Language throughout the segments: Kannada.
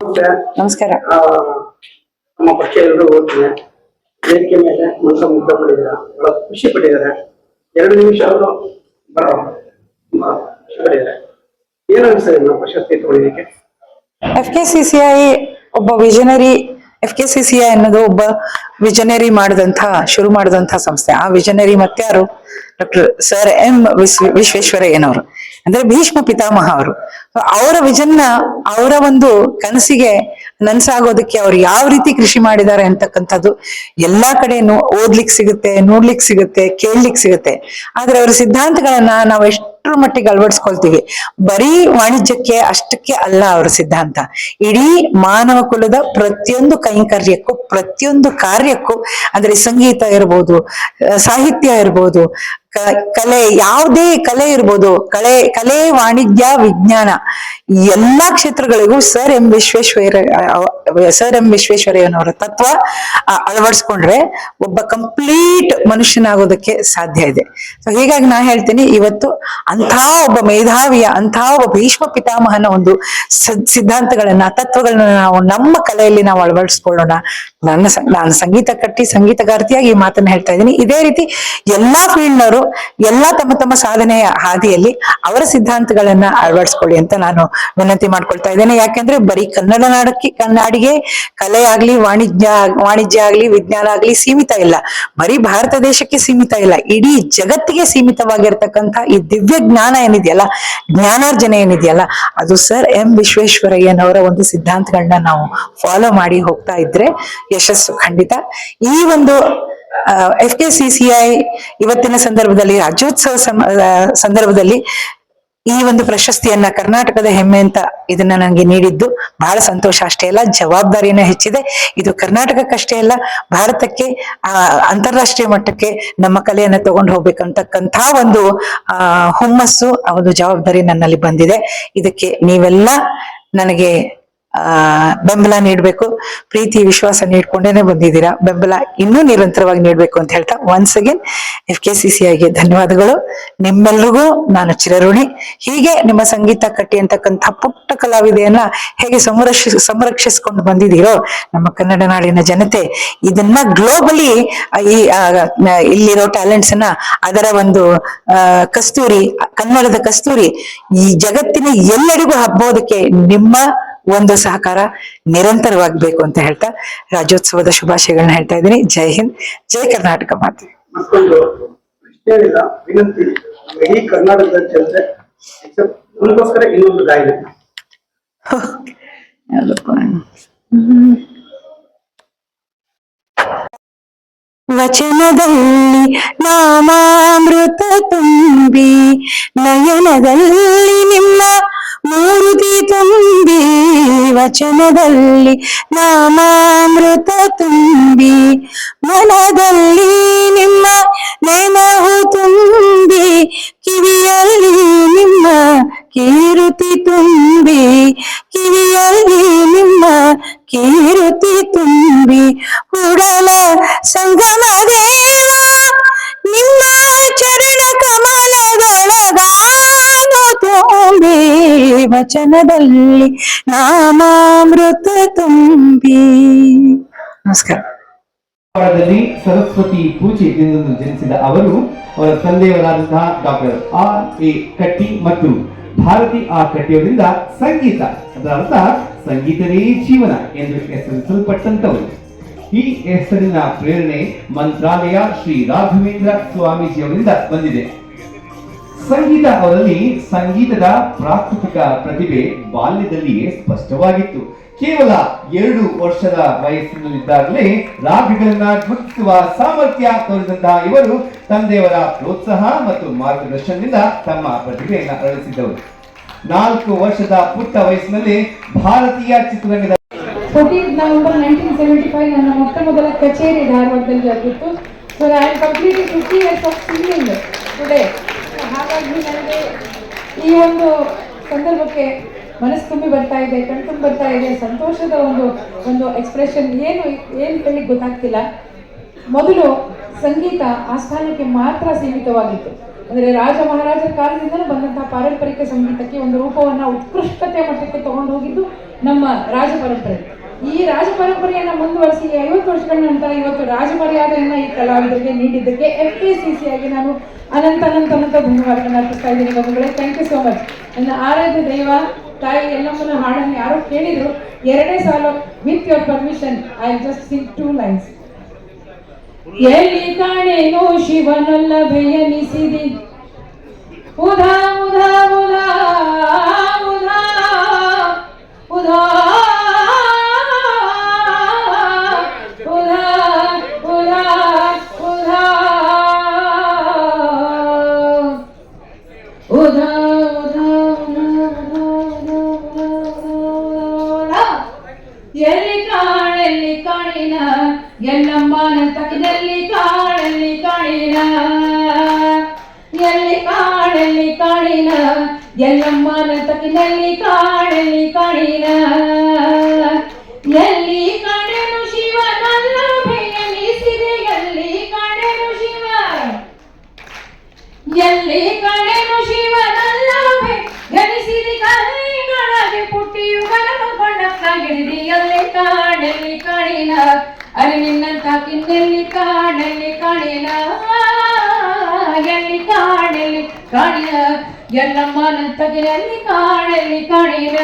ನಮಸ್ಕಾರ. ನಮ್ಮ ಪರಿಚಯ ಎಲ್ಲರೂ ಓದ್ತೀನಿ ವೇದಿಕೆ ಮೇಲೆ ಮನಸ್ಸು ಮುಗ್ಧ ಪಟ್ಟಿದ್ದಾರೆ ಬಹಳ ಖುಷಿ ಪಟ್ಟಿದ್ದಾರೆ. ಎರಡು ನಿಮಿಷ ಅವರು ಬರೋ ಖುಷಿ ಪಟ್ಟಿದ್ದಾರೆ ಏನು ಅನಿಸ್ತದೆ ನಾವು ಪ್ರಶಸ್ತಿ ತಗೊಳ್ಳಿಕ್ಕೆ? F K C C I ಒಬ್ಬ visionary F K C C I ಅನ್ನೋದು ಒಬ್ಬ ವಿಜನರಿ ಮಾಡಿದಂಥ ಶುರು ಮಾಡಿದಂಥ ಸಂಸ್ಥೆ. ಆ ವಿಜನರಿ ಮತ್ತಾರು ಡಾಕ್ಟರ್ ಸರ್ ಎಂ ವಿಶ್ವ ವಿಶ್ವೇಶ್ವರಯ್ಯನವರು. ಅಂದ್ರೆ ಭೀಷ್ಮ ಪಿತಾಮಹ ಅವರು. ಅವರ ವಿಜನ್ನ ಅವರ ಒಂದು ಕನಸಿಗೆ ನನ್ಸಾಗೋದಕ್ಕೆ ಅವ್ರು ಯಾವ ರೀತಿ ಕೃಷಿ ಮಾಡಿದ್ದಾರೆ ಅಂತಕ್ಕಂಥದ್ದು ಎಲ್ಲಾ ಕಡೆ ಓದ್ಲಿಕ್ ಸಿಗುತ್ತೆ, ನೋಡ್ಲಿಕ್ ಸಿಗುತ್ತೆ, ಕೇಳ್ಲಿಕ್ ಸಿಗುತ್ತೆ. ಆದ್ರೆ ಅವ್ರ ಸಿದ್ಧಾಂತಗಳನ್ನ ನಾವು ಎಷ್ಟರ ಮಟ್ಟಿಗೆ ಅಳವಡಿಸ್ಕೊಳ್ತೀವಿ? ಬರೀ ವಾಣಿಜ್ಯಕ್ಕೆ ಅಷ್ಟಕ್ಕೆ ಅಲ್ಲ ಅವರ ಸಿದ್ಧಾಂತ. ಇಡೀ ಮಾನವ ಕುಲದ ಪ್ರತಿಯೊಂದು ಕೈಂಕರ್ಯಕ್ಕೂ ಪ್ರತಿಯೊಂದು ಕಾರ್ಯಕ್ಕೂ, ಅಂದ್ರೆ ಸಂಗೀತ ಇರ್ಬೋದು ಸಾಹಿತ್ಯ ಇರ್ಬೋದು ಕಲೆ, ಯಾವುದೇ ಕಲೆ ಇರ್ಬೋದು, ಕಲೆ ಕಲೆ, ವಾಣಿಜ್ಯ, ವಿಜ್ಞಾನ ಎಲ್ಲಾ ಕ್ಷೇತ್ರಗಳಿಗೂ sir M Vishweshwara sir M ವಿಶ್ವೇಶ್ವರಯ್ಯನವರ ತತ್ವ ಅಳವಡಿಸ್ಕೊಂಡ್ರೆ ಒಬ್ಬ ಕಂಪ್ಲೀಟ್ ಮನುಷ್ಯನಾಗೋದಕ್ಕೆ ಸಾಧ್ಯ ಇದೆ. ಸೊ ಹೀಗಾಗಿ ನಾ ಹೇಳ್ತೀನಿ, ಇವತ್ತು ಅಂಥ ಒಬ್ಬ ಮೇಧಾವಿಯ, ಅಂಥ ಒಬ್ಬ ಭೀಷ್ಮ ಪಿತಾಮಹನ ಒಂದು ಸಿದ್ಧಾಂತಗಳನ್ನ, ತತ್ವಗಳನ್ನ ನಾವು ನಮ್ಮ ಕಲೆಯಲ್ಲಿ ನಾವು ಅಳವಡಿಸ್ಕೊಳ್ಳೋಣ. ನನ್ನ ನಾನು ಸಂಗೀತ ಕಟ್ಟಿ ಸಂಗೀತಗಾರ್ತಿಯಾಗಿ ಈ ಮಾತನ್ನ ಹೇಳ್ತಾ ಇದ್ದೀನಿ. ಇದೇ ರೀತಿ ಎಲ್ಲಾ ಫೀಲ್ಡ್ನವರು ಎಲ್ಲಾ ತಮ್ಮ ತಮ್ಮ ಸಾಧನೆಯ ಹಾದಿಯಲ್ಲಿ ಅವರ ಸಿದ್ಧಾಂತಗಳನ್ನ ಅಳವಡಿಸ್ಕೊಳ್ಳಿ ಅಂತ ನಾನು ವಿನಂತಿ ಮಾಡ್ಕೊಳ್ತಾ ಇದ್ದೇನೆ. ಯಾಕೆಂದ್ರೆ ಬರೀ ಕನ್ನಡ ನಾಡಕ್ಕೆ, ಕನ್ನಡಿಗೆ ಕಲೆ ಆಗ್ಲಿ, ವಾಣಿಜ್ಯ ವಾಣಿಜ್ಯ ಆಗ್ಲಿ, ವಿಜ್ಞಾನ ಆಗ್ಲಿ ಸೀಮಿತ ಇಲ್ಲ. ಬರೀ ಭಾರತ ದೇಶಕ್ಕೆ ಸೀಮಿತ ಇಲ್ಲ. ಇಡೀ ಜಗತ್ತಿಗೆ ಸೀಮಿತವಾಗಿರ್ತಕ್ಕಂಥ ಈ ದಿವ್ಯ ಜ್ಞಾನ ಏನಿದೆಯಲ್ಲ, ಜ್ಞಾನಾರ್ಜನೆ ಏನಿದೆಯಲ್ಲ, ಅದು ಸರ್ ಎಂ ವಿಶ್ವೇಶ್ವರಯ್ಯನವರ ಒಂದು ಸಿದ್ಧಾಂತಗಳನ್ನ ನಾವು ಫಾಲೋ ಮಾಡಿ ಹೋಗ್ತಾ ಇದ್ರೆ ಯಶಸ್ಸು ಖಂಡಿತ. ಈ ಒಂದು F K C C I ಇವತ್ತಿನ ಸಂದರ್ಭದಲ್ಲಿ, ರಾಜ್ಯೋತ್ಸವ ಸಂದರ್ಭದಲ್ಲಿ ಈ ಒಂದು ಪ್ರಶಸ್ತಿಯನ್ನ ಕರ್ನಾಟಕದ ಹೆಮ್ಮೆ ಅಂತ ಇದನ್ನ ನನಗೆ ನೀಡಿದ್ದು ಬಹಳ ಸಂತೋಷ ಅಷ್ಟೇ ಅಲ್ಲ ಜವಾಬ್ದಾರಿನ ಹೆಚ್ಚಿದೆ. ಇದು ಕರ್ನಾಟಕಕ್ಕಷ್ಟೇ ಅಲ್ಲ, ಭಾರತಕ್ಕೆ, ಆ, ಅಂತಾರಾಷ್ಟ್ರೀಯ ಮಟ್ಟಕ್ಕೆ ನಮ್ಮ ಕಲೆಯನ್ನ ತಗೊಂಡು ಹೋಗ್ಬೇಕಂತಕ್ಕಂಥ ಒಂದು, ಆ, ಹುಮ್ಮಸ್ಸು, ಆ ಒಂದು ಜವಾಬ್ದಾರಿ ನನ್ನಲ್ಲಿ ಬಂದಿದೆ. ಇದಕ್ಕೆ ನೀವೆಲ್ಲ ನನಗೆ ಆ, ಬೆಂಬಲ ನೀಡಬೇಕು. ಪ್ರೀತಿ, ವಿಶ್ವಾಸ ನೀಡ್ಕೊಂಡೇನೆ ಬಂದಿದ್ದೀರಾ? ಬೆಂಬಲ ಇನ್ನೂ ನಿರಂತರವಾಗಿ ನೀಡಬೇಕು ಅಂತ ಹೇಳ್ತಾ once again F K C C ಐಗೆ ಧನ್ಯವಾದಗಳು. ನಿಮ್ಮೆಲ್ರಿಗೂ ನಾನು ಚಿರಋಣಿ. ಹೀಗೆ ನಿಮ್ಮ ಸಂಗೀತ ಕಟ್ಟಿ ಅಂತಕ್ಕಂಥ ಪುಟ್ಟ ಕಲಾವಿದೆಯನ್ನ ಹೇಗೆ ಸಂರಕ್ಷ, ಸಂರಕ್ಷಿಸ್ಕೊಂಡು ಬಂದಿದ್ದೀರೋ ನಮ್ಮ ಕನ್ನಡ ನಾಡಿನ ಜನತೆ, ಇದನ್ನ ಗ್ಲೋಬಲಿ ಈ ಇಲ್ಲಿರೋ ಟ್ಯಾಲೆಂಟ್ಸ್ ಅನ್ನ ಅದರ ಒಂದು ಕಸ್ತೂರಿ, ಕನ್ನಡದ ಕಸ್ತೂರಿ ಈ ಜಗತ್ತಿನ ಎಲ್ಲರಿಗೂ ಹಬ್ಬೋದಕ್ಕೆ ನಿಮ್ಮ ಒಂದು ಸಹಕಾರ ನಿರಂತರವಾಗಬೇಕು ಅಂತ ಹೇಳ್ತಾ ರಾಜ್ಯೋತ್ಸವದ ಶುಭಾಶಯಗಳನ್ನ ಹೇಳ್ತಾ ಇದ್ದೀನಿ. ಜೈ ಹಿಂದ್ ಜೈ ಕರ್ನಾಟಕ ಮಾತೆ? ವಚನದಲ್ಲಿ ನಾಮಾಮೃತ ತುಂಬಿ ನಯನದಲ್ಲಿ ವಚನದಲ್ಲಿ ನಾಮಾಮೃತ ತುಂಬಿ, ಮನದಲ್ಲಿ ನಿಮ್ಮ ನೆನಹು ತುಂಬಿ, ಕಿವಿಯಲ್ಲಿ ನಿಮ್ಮ ಕೀರುತಿ ತುಂಬಿ, ಕಿವಿಯಲ್ಲಿ ನಿಮ್ಮ ಕೀರುತಿ ತುಂಬಿ, ಉಡಲ ಸಂಗಮ ವಚನದಲ್ಲಿ ನಾಮಾಮೃತ ತುಂಬಿ. ನಮಸ್ಕಾರ. ಸರಸ್ವತಿ ಪೂಜೆ ದಿನದಂದು ಜನಿಸಿದ ಅವರು, ಅವರ ತಂದೆಯವರಾದಂತಹ ಡಾಕ್ಟರ್ ಆರ್ ಎ ಕಟ್ಟಿ ಮತ್ತು ಭಾರತಿ ಆ ಕಟ್ಟಿಯವರಿಂದ ಸಂಗೀತ, ಅದರ ಅರ್ಥ ಸಂಗೀತವೇ ಜೀವನ ಎಂದು ಹೆಸರಿಸಲ್ಪಟ್ಟಂತವರು ಈ ಹೆಸರಿನ ಪ್ರೇರಣೆ ಮಂತ್ರಾಲಯ ಶ್ರೀ ರಾಘವೇಂದ್ರ ಸ್ವಾಮೀಜಿಯವರಿಂದ ಬಂದಿದೆ. ಸಂಗೀತ ಅವರಲ್ಲಿ ಸಂಗೀತದ ಪ್ರಾಕೃತಿಕ ಪ್ರತಿಭೆ ಬಾಲ್ಯದಲ್ಲಿಯೇ ಸ್ಪಷ್ಟವಾಗಿತ್ತು. ಕೇವಲ ಎರಡು ವರ್ಷದ ವಯಸ್ಸಿನಲ್ಲಿದ್ದಾಗಲೇ ರಾಗಗಳನ್ನ ಗುರುತಿಸುವ ಸಾಮರ್ಥ್ಯ ತೋರಿದಂತಹ ಇವರು ತಂದೆಯವರ ಪ್ರೋತ್ಸಾಹ ಮತ್ತು ಮಾರ್ಗದರ್ಶನದಿಂದ ತಮ್ಮ ಪ್ರತಿಭೆಯನ್ನು ಅರಳಿಸಿದ್ದವರು. ನಾಲ್ಕು ವರ್ಷದ ಪುಟ್ಟ ವಯಸ್ಸಿನಲ್ಲಿ ಭಾರತೀಯ ಚಿತ್ರರಂಗದ fourteen November nineteen seventy five ನನ್ನ ಮೊಟ್ಟ ಮೊದಲ ಕಚೇರಿ ಧಾರವಾಡದಲ್ಲಿ ಆಗಿತ್ತು. ಸೊ ಐ ಕಂಪ್ಲೀಟ್ ಟುಡೇ ಹಾಗಾಗಿ ನನಗೆ ಈ ಒಂದು ಸಂದರ್ಭಕ್ಕೆ ಮನಸ್ಸು ತುಂಬಿ ಬರ್ತಾ ಇದೆ ಕಣ್ತುಂಬಿ ಬರ್ತಾ ಇದೆ, ಸಂತೋಷದ ಒಂದು ಒಂದು ಎಕ್ಸ್ಪ್ರೆಷನ್ ಏನು ಏನು ಹೇಳಿ ಗೊತ್ತಾಗ್ತಿಲ್ಲ. ಮೊದಲು ಸಂಗೀತ ಆಸ್ಥಾನಕ್ಕೆ ಮಾತ್ರ ಸೀಮಿತವಾಗಿತ್ತು. ಅಂದರೆ ರಾಜ ಮಹಾರಾಜರ ಕಾಲದಿಂದಲೂ ಬಂದಂತಹ ಪಾರಂಪರಿಕ ಸಂಗೀತಕ್ಕೆ ಒಂದು ರೂಪವನ್ನು ಉತ್ಕೃಷ್ಟತೆ ಮಟ್ಟಕ್ಕೆ ತಗೊಂಡು ಹೋಗಿದ್ದು ನಮ್ಮ ರಾಜ ಪರಂಪರೆ. ಈ ರಾಜ ಪರಂಪರೆಯನ್ನ ಮುಂದುವರಿಸಿ ಐವತ್ತು ವರ್ಷಗಳ ನಂತರ ಇವತ್ತು ರಾಜಮರ್ಯಾದೆಯನ್ನ ಈ ಕಲಾವಿದರಿಗೆ ನೀಡಿದ್ದಕ್ಕೆ ಎಫ್ ಕೆ ಸಿ ಸಿ ಆಗಿ ನಾನು ಅನಂತ ಅನಂತ ಅನಂತ ಧನ್ಯವಾದಗಳನ್ನು ಅರ್ಪಿಸ್ತಾ ಇದ್ದೀನಿ ಬಂಧುಗಳೇ. ಥ್ಯಾಂಕ್ ಯು ಸೋ ಮಚ್ ನನ್ನ ಆರಾಧ್ಯ ದೈವ, ತಾಯಿ ಎಲ್ಲಮ್ಮನ ಹಾಡನ್ನು ಯಾರು ಕೇಳಿದ್ರು, ಎರಡೇ ಸಾಲು with your permission I just sing two lines ಎಲ್ಲಿ ಕಾಣೆನೋ ಶಿವನಲ್ಲ ಬೆಯನಿಸಿದಿ ಉದಾ ಉದಾ ಉಧಾ. ಎಲ್ಲಿ ಕಾಣೆಲ್ಲಿ ಕಾಣಿನ? ಎಲ್ಲಮ್ಮನ ತಕ್ಕದಲ್ಲಿ ಕಾಣಲ್ಲಿ ಕಾಣಿನ? ಎಲ್ಲಿ ಕಾಣಲ್ಲಿ ಕಾಣಿನ? ಎಲ್ಲಮ್ಮನ ತಕ್ಕದಲ್ಲಿ ಕಾಣಲ್ಲಿ ಕಾಣಿನ? ಎಲ್ಲಿ കിന്നലി കാണലി കണിന ಎಲ್ಲಿ ಕಾಣಲಿ ಕಾಣಿನ ಎಲ್ಲಮ್ಮನ ತಗಿನಲ್ಲಿ ಕಾಣಲಿ ಕಾಣಿನ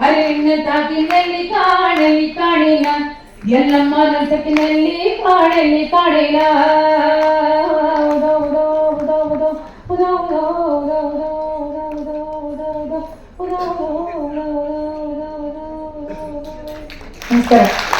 ಅರಿವಿನ ತಾಗಿನಲ್ಲಿ ಕಾಣಲಿ ಕಾಣಿನ ಎಲ್ಲಮ್ಮನ ತಗಿನಲ್ಲಿ ಕಾಣಲಿ ಕಾಣಿನ ನಮಸ್ಕಾರ